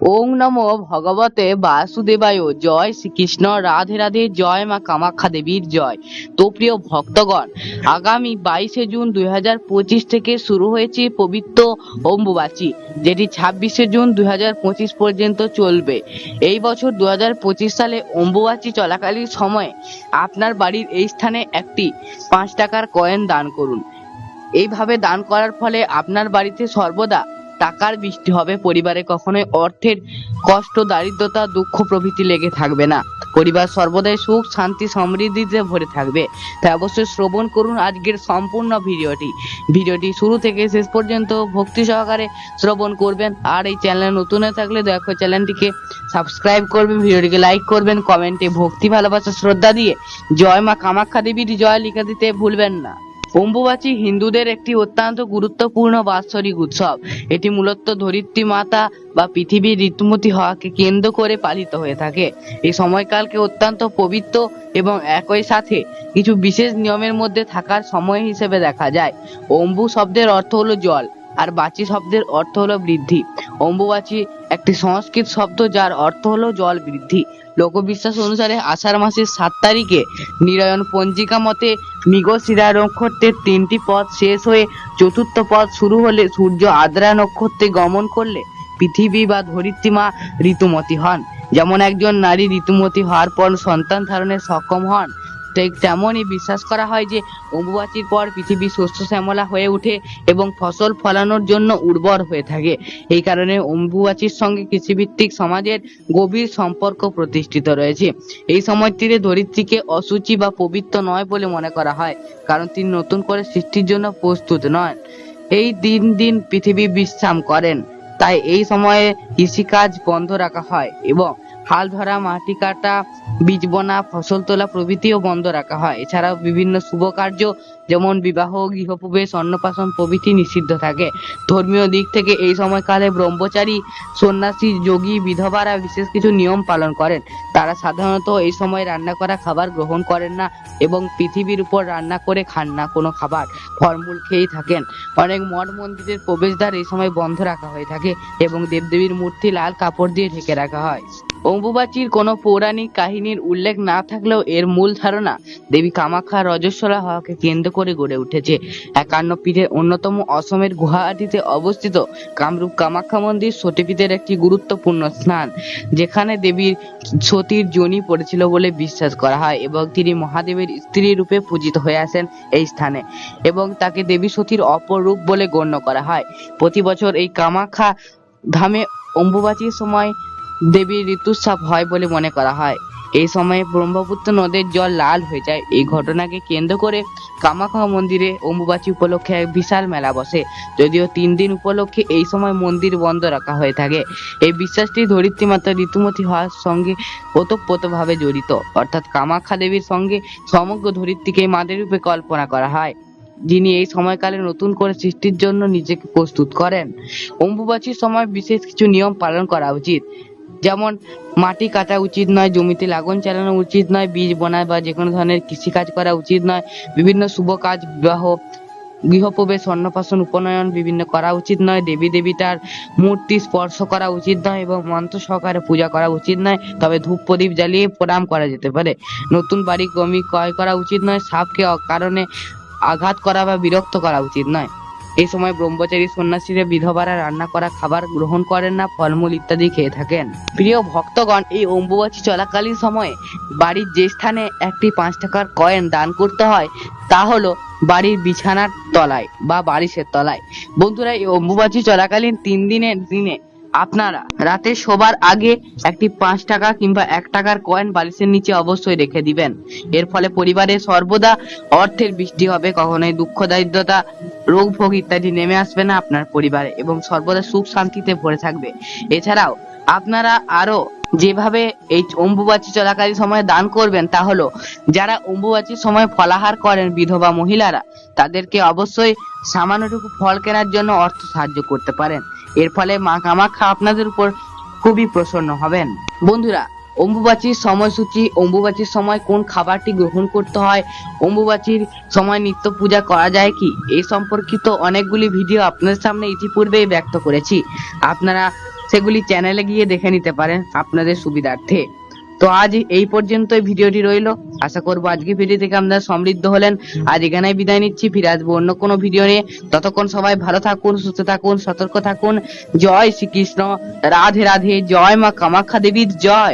ওং নমো ভগবতে বাসুদেবায় জয় শ্রীকৃষ্ণ, রাধে রাধে, জয় মা কামাখ্যা দেবীর জয়। তো প্রিয় ভক্তগণ, আগামী বাইশে জুন দুই হাজার পঁচিশ থেকে শুরু হয়েছে পবিত্র অম্বুবাচী, যেটি ছাব্বিশে জুন দুই হাজার পঁচিশ পর্যন্ত চলবে। এই বছর দু হাজার পঁচিশ সালে অম্বুবাচী চলাকালীন সময়ে আপনার বাড়ির এই স্থানে একটি পাঁচ টাকার কয়েন দান করুন। এইভাবে দান করার ফলে আপনার বাড়িতে সর্বদা টাকার বৃষ্টি হবে, পরিবারে কখনোই অর্থের কষ্ট, দারিদ্রতা, দুঃখ প্রভৃতি লেগে থাকবে না। পরিবার সর্বদাই সুখ, শান্তি, সমৃদ্ধিতে ভরে থাকবে। তাই অবশ্যই শ্রবণ করুন আজকের সম্পূর্ণ ভিডিওটি। ভিডিওটি শুরু থেকে শেষ পর্যন্ত ভক্তি সহকারে শ্রবণ করবেন। আর এই চ্যানেল নতুন হয়ে থাকলে দয়া করে চ্যানেলটিকে সাবস্ক্রাইব করবেন, ভিডিওটিকে লাইক করবেন, কমেন্টে ভক্তি, ভালোবাসা, শ্রদ্ধা দিয়ে জয় মা কামাখ্যা দেবীর জয় লিখে দিতে ভুলবেন না। অম্বুবাচী হিন্দুদের একটি অত্যন্ত গুরুত্বপূর্ণ বাৎসরিক উৎসব। এটি মূলত ধরিত্রী মাতা বা পৃথিবীর ঋতুমতি হওয়াকে কেন্দ্র করে পালিত হয়ে থাকে। এই সময়কালকে অত্যন্ত পবিত্র এবং একই সাথে কিছু বিশেষ নিয়মের মধ্যে থাকার সময় হিসেবে দেখা যায়। অম্বু শব্দের অর্থ হলো জল, আর বাচি শব্দের অর্থ হলো বৃদ্ধি। অম্বুবাচী একটি সংস্কৃত শব্দ যার অর্থ হলো জল বৃদ্ধি। লোকবিশ্বাস অনুসারে আষাঢ় মাসের সাত তারিখে নিরয়ন পঞ্জিকা মতে মৃগশিরা নক্ষত্রের তিনটি পথ শেষ হয়ে চতুর্থ পথ শুরু হলে সূর্য আদ্রা নক্ষত্রে গমন করলে পৃথিবী বা ধরিত্রী মা ঋতুমতী হন। যেমন একজন নারী ঋতুমতী হওয়ার পর সন্তান ধারণে সক্ষম হন তেমনই বিশ্বাস করা হয় যে অম্বুবাচীর পর পৃথিবী শস্য শ্যামলা হয়ে ওঠে এবং ফসল ফলানোর জন্য উর্বর হয়ে থাকে। এই কারণে অম্বুবাচীর সঙ্গে কৃষিভিত্তিক সমাজের গভীর সম্পর্ক প্রতিষ্ঠিত রয়েছে। এই সময়টিতে ধরিত্রীকে অসুচি বা পবিত্র নয় বলে মনে করা হয়, কারণ তিনি নতুন করে সৃষ্টির জন্য প্রস্তুত নন। এই দিন দিন পৃথিবী বিশ্রাম করেন, তাই এই সময়ে কৃষিকাজ বন্ধ রাখা হয় এবং হাল ধরা, মাটি কাটা, বীজ বোনা, ফসল তোলা প্রভৃতিও বন্ধ রাখা হয়। এছাড়াও বিভিন্ন শুভ কার্য যেমন বিবাহ, গৃহপ্রবেশ, অন্নপ্রাশন প্রভৃতি নিষিদ্ধ থাকে। ধর্মীয় দিক থেকে এই সময়কালে ব্রহ্মচারী, সন্ন্যাসী, যোগী, বিধবারা বিশেষ কিছু নিয়ম পালন করেন। তারা সাধারণত এই সময় রান্না করা খাবার গ্রহণ করেন না এবং পৃথিবীর উপর রান্না করে খান না কোনো খাবার, ফলমূল খেয়েই থাকেন। অনেক মঠ মন্দিরের প্রবেশদ্বার এই সময় বন্ধ রাখা হয়ে থাকে এবং দেবদেবীর মূর্তি লাল কাপড় দিয়ে ঢেকে রাখা হয়। অম্বুবাচীর কোনো পৌরাণিক কাহিনীর উল্লেখ না থাকলেও এর মূল ধারণা দেবী কামাখ্যা রজস্বলা হওয়াকে কেন্দ্র করে গড়ে উঠেছে। একান্ন পীঠের অন্যতম অসমের গুয়াহাটিতে অবস্থিত কামরূপ কামাখ্যা মন্দির সতীপীঠের একটি গুরুত্বপূর্ণ স্থান। যেখানে দেবীর সতীর যোনি পড়েছিল বলে বিশ্বাস করা হয় এবং তিনি মহাদেবের স্ত্রী রূপে পূজিত হয়ে আসেন এই স্থানে এবং তাকে দেবী সতীর অপর রূপ বলে গণ্য করা হয়। প্রতি বছর এই কামাখ্যা ধামে অম্বুবাচীর সময় দেবীর ঋতুস্রাব হয় বলে মনে করা হয়। এই সময়ে ব্রহ্মপুত্র নদের জল লাল হয়ে যায়। এই ঘটনাকে কেন্দ্র করে কামাখ্যা মন্দিরে অম্বুবাচী উপলক্ষে এক বিশাল মেলা বসে। যদিও তিন দিন উপলক্ষে এই সময় মন্দির বন্ধ রাখা হয়ে থাকে। এই বিশ্বাসটি ধরিত্রী মাতা ঋতুমতি হওয়ার সঙ্গে ওতপ্রোতভাবে জড়িত। অর্থাৎ কামাখ্যা দেবীর সঙ্গে সমগ্র ধরিত্রীকে মাদের রূপে কল্পনা করা হয়। যিনি এই সময়কালে নতুন করে সৃষ্টির জন্য নিজেকে প্রস্তুত করেন। অম্বুবাচীর সময় বিশেষ কিছু নিয়ম পালন করা উচিত। যেমন মাটি কাটা উচিত নয়, জমিতে লাঙল চালানো উচিত নয়, বীজ বোনা বা যে কোনো ধরনের কৃষিকাজ করা উচিত নয়, বিভিন্ন শুভ কাজ, বিবাহ, গৃহপ্রবেশ, অন্নপ্রাশন, উপনয়ন বিভিন্ন করা উচিত নয়, দেবী দেবীটার মূর্তি স্পর্শ করা উচিত নয় এবং মন্ত্র সহকারে পূজা করা উচিত নয়, তবে ধূপ প্রদীপ জ্বালিয়ে প্রণাম করা যেতে পারে। নতুন বাড়ি জমি ক্রয় করা উচিত নয়, সাপকে অকারণে আঘাত করা বা বিরক্ত করা উচিত নয়। এই সময় ব্রহ্মচারী সন্ন্যাসীরা বিধবারা রান্না করা খাবার গ্রহণ করেন না, ফলমূল ইত্যাদি খেয়ে থাকেন। প্রিয় ভক্তগণ, এই অম্বুবাচী চলাকালীন সময়ে বাড়ির যে স্থানে একটি পাঁচ টাকার কয়েন দান করতে হয়, তা হলো বাড়ির বিছানার তলায় বা বারিশের তলায়। বন্ধুরা, এই অম্বুবাচী চলাকালীন তিন দিনের দিনে আপনারা রাতে শোবার আগে একটি পাঁচ টাকা কিংবা এক টাকার কয়েন বালিশের নিচে অবশ্যই রেখে দিবেন। এর ফলে পরিবারে সর্বদা অর্থের বৃষ্টি হবে, কখনোই দুঃখ, দারিদ্রতা রোগ, ভোগ ইত্যাদি নেমে আসবে না আপনার পরিবারে এবং সর্বদা সুখ শান্তিতে ভরে থাকবে। এছাড়াও, আপনারা আরও যেভাবে এই অম্বুবাচী চলাকালীন সময় দান করবেন তা হলো, যারা অম্বুবাচীর সময় ফলাহার করেন বিধবা মহিলারা, তাদেরকে অবশ্যই সামান্যটুকু ফল কেনার জন্য অর্থ সাহায্য করতে পারেন। এর ফলে মা কামাখ্যা আপনাদের উপর খুবই প্রসন্ন হবেন। বন্ধুরা অম্বুবাচীর সময়সূচি, অম্বুবাচীর সময় কোন খাবারটি গ্রহণ করতে হয়, অম্বুবাচীর সময় নিত্য পূজা করা যায় কি? এই সম্পর্কিত অনেকগুলি ভিডিও আপনাদের সামনে ইতিপূর্বেই ব্যক্ত করেছি। আপনারা সেগুলি চ্যানেলে গিয়ে দেখে নিতে পারেন আপনাদের সুবিধার্থে। তো আজ এই পর্যন্তই ভিডিওটি রইল। আশা করব আজকে ভিডিও থেকে আপনারা সমৃদ্ধ হলেন। আজ এখানেই বিদায় নিচ্ছি। ফিরে আসব অন্য কোনো ভিডিও নিয়ে। ততক্ষণ সবাই ভালো থাকুন, সুস্থ থাকুন, সতর্ক থাকুন। জয় শ্রীকৃষ্ণ। রাধে রাধে। জয় মা কামাখ্যা দেবীর জয়।